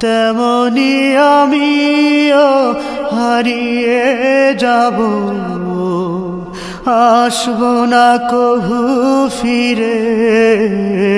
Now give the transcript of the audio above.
তেমনি আমিও হারিয়ে যাব। আসব না কহু ফিরে।